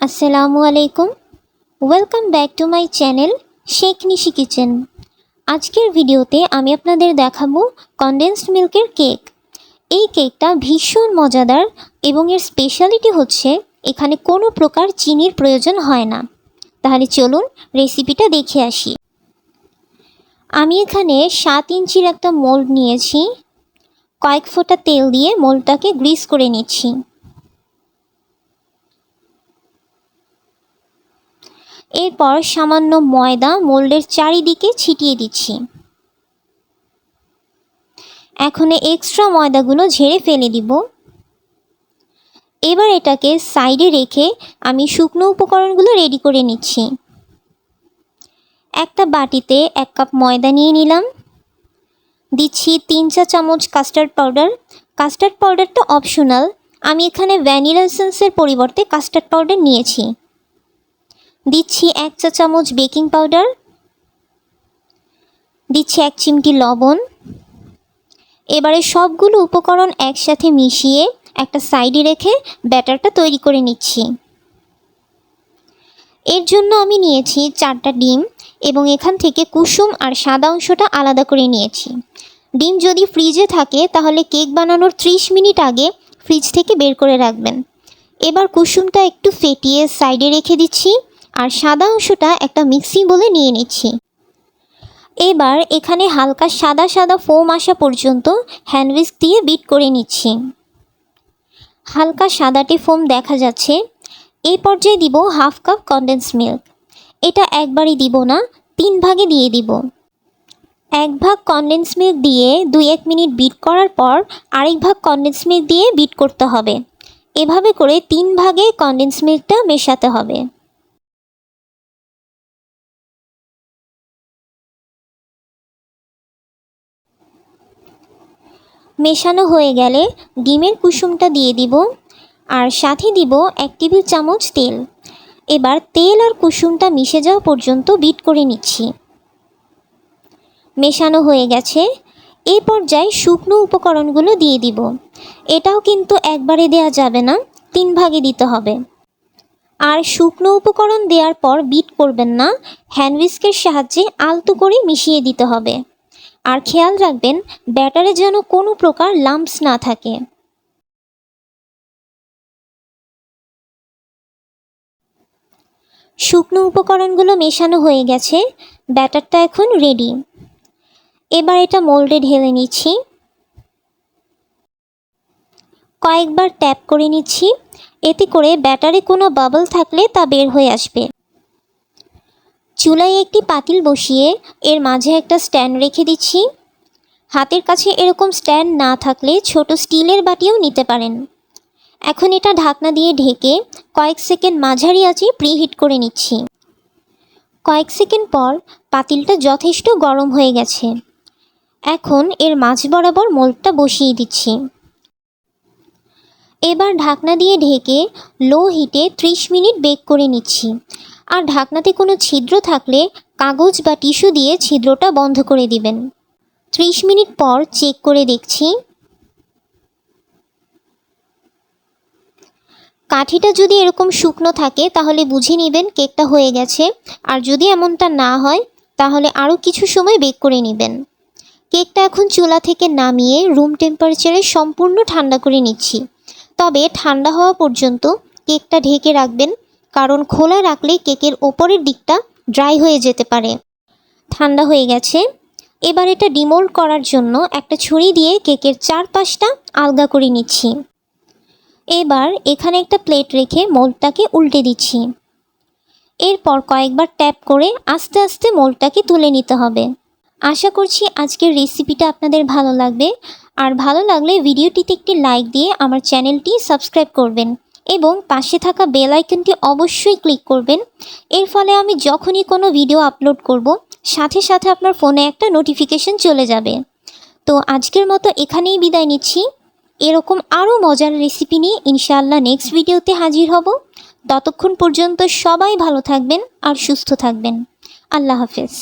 আসসালামু আলাইকুম। Welcome back to my channel Sheikh Nishi kitchen আজকের ভিডিওতে আমি আপনাদের দেখাবো কনডেন্সড মিল্কের কেক এই কেকটা ভীষণ মজাদার এবং এর স্পেশালিটি হচ্ছে এখানে কোনো প্রকার চিনির প্রয়োজন হয় না। তাহলে চলুন রেসিপিটা দেখে আসি। আমি এখানে সাত ইঞ্চির একটা মোল্ড নিয়েছি। কয়েক ফোঁটা তেল দিয়ে মোল্ডটাকে গ্রিস করে নিচ্ছি। এরপর সামান্য ময়দা মোল্ডের চারিদিকে ছিটিয়ে দিচ্ছি। এখন এক্সট্রা ময়দাগুলো ঝেড়ে ফেলে দিব। এবার এটাকে সাইডে রেখে আমি শুকনো উপকরণগুলো রেডি করে নিচ্ছি। একটা বাটিতে এক কাপ ময়দা নিয়ে নিলাম। দিচ্ছি তিন চা চামচ কাস্টার্ড পাউডার কাস্টার্ড পাউডারটা অপশনাল আমি এখানে ভ্যানিলা এসেন্সের পরিবর্তে কাস্টার্ড পাউডার নিয়েছি। দিচ্ছি এক চা চামচ বেকিং পাউডার, দিচ্ছি এক চিমটি লবণ। এবারে সবগুলো উপকরণ একসাথে মিশিয়ে একটা সাইডে রেখে ব্যাটারটা তৈরি করে নিচ্ছি। এর জন্য আমি নিয়েছি চারটা ডিম এবং এখান থেকে কুসুম আর সাদা অংশটা আলাদা করে নিয়েছি। ডিম যদি ফ্রিজে থাকে তাহলে কেক বানানোর 30 মিনিট আগে ফ্রিজ থেকে বের করে রাখবেন। এবার কুসুমটা একটু ফেটিয়ে সাইডে রেখে দিচ্ছি। আর সাদা অংশটা একটা মিক্সি বলে নিয়ে নিচ্ছি। এবার এখানে হালকা সাদা সাদা ফোম আসা পর্যন্ত হ্যান্ডউইস্ক দিয়ে বিট করে নিচ্ছি। হালকা সাদাটে ফোম দেখা যাচ্ছে। এই পর্যায়ে দিব হাফ কাপ কনডেন্স মিল্ক এটা একবারই দিব না, তিন ভাগে দিয়ে দিব। এক ভাগ কনডেন্স মিল্ক দিয়ে দুই এক মিনিট বিট করার পর আরেক ভাগ কনডেন্স মিল্ক দিয়ে বিট করতে হবে। এভাবে করে তিন ভাগে কনডেন্স মিল্কটা মেশাতে হবে। মেশানো হয়ে গেলে ডিমের কুসুমটা দিয়ে দিব আর সাথে দিব এক টেবিল চামচ তেল। এবার তেল আর কুসুমটা মিশে যাওয়া পর্যন্ত বিট করে নিচ্ছি। মেশানো হয়ে গেছে। এই পর্যায়ে শুকনো উপকরণগুলো দিয়ে দিব। এটাও কিন্তু একবারে দেয়া যাবে না, তিন ভাগে দিতে হবে। আর শুকনো উপকরণ দেওয়ার পর বিট করবেন না, হ্যান্ডউইস্কের সাহায্যে আলতো করে মিশিয়ে দিতে হবে। আর খেয়াল রাখবেন, ব্যাটারে যেন কোনো প্রকার লাম্পস না থাকে। শুকনো উপকরণগুলো মেশানো হয়ে গেছে, ব্যাটারটা এখন রেডি এবার এটা মোল্ডে ঢেলে নিচ্ছি। কয়েকবার ট্যাপ করে নিচ্ছি, এতে করে ব্যাটারে কোনো বাবল থাকলে তা বের হয়ে আসবে। চুলায় একটি পাতিল বসিয়ে এর মাঝে একটা স্ট্যান্ড রেখে দিচ্ছি। হাতের কাছে এরকম স্ট্যান্ড না থাকলে ছোট স্টিলের বাটিও নিতে পারেন। এখন এটা ঢাকনা দিয়ে ঢেকে কয়েক সেকেন্ড মাঝারি আঁচে প্রিহিট করে নিচ্ছি। কয়েক সেকেন্ড পর পাতিলটা যথেষ্ট গরম হয়ে গেছে। এখন এর মাঝ বরাবর মোল্ডটা বসিয়ে দিচ্ছি। এবার ঢাকনা দিয়ে ঢেকে লো হিটে 30 মিনিট বেক করে নিচ্ছি। আর ঢাকনাতে কোনো ছিদ্র থাকলে কাগজ বা টিস্যু দিয়ে ছিদ্রটা বন্ধ করে দিবেন। 30 মিনিট পর চেক করে দেখছি। কাঠিটা যদি এরকম শুকনো থাকে তাহলে বুঝে নেবেন কেকটা হয়ে গেছে। আর যদি এমনটা না হয়, তাহলে আরও কিছু সময় বেক করে নেবেন। কেকটা এখন চুলা থেকে নামিয়ে রুম টেম্পারেচারে সম্পূর্ণ ঠান্ডা করে নিচ্ছি। তবে ঠান্ডা হওয়া পর্যন্ত কেকটা ঢেকে রাখবেন কারণ খোলা রাখলে কেকের ওপরের দিকটা ড্রাই হয়ে যেতে পারে। ঠান্ডা হয়ে গেছে। এবার এটা ডিমোল্ড করার জন্য একটা ছুরি দিয়ে কেকের চারপাশটা আলগা করে নিচ্ছি। এবার এখানে একটা প্লেট রেখে মোল্ডটাকে উল্টে দিচ্ছি। এরপর কয়েকবার ট্যাপ করে আস্তে আস্তে মোল্ডটাকে তুলে নিতে হবে। আশা করছি আজকের রেসিপিটা আপনাদের ভালো লাগবে। আর ভালো লাগলে ভিডিওটিতে একটি লাইক দিয়ে আমার চ্যানেলটি সাবস্ক্রাইব করবেন। এবং পাশে থাকা বেল আইকনটি অবশ্যই ক্লিক করবেন। এর ফলে আমি যখনই কোনো ভিডিও আপলোড করব, সাথে সাথে আপনার ফোনে একটা নোটিফিকেশন চলে যাবে। তো আজকের মতো এখানেই বিদায় নিচ্ছি। এরকম আরও মজার রেসিপি নিয়ে ইনশাআল্লাহ নেক্সট ভিডিওতে হাজির হব। ততক্ষণ পর্যন্ত সবাই ভালো থাকবেন আর সুস্থ থাকবেন। আল্লাহ হাফেজ।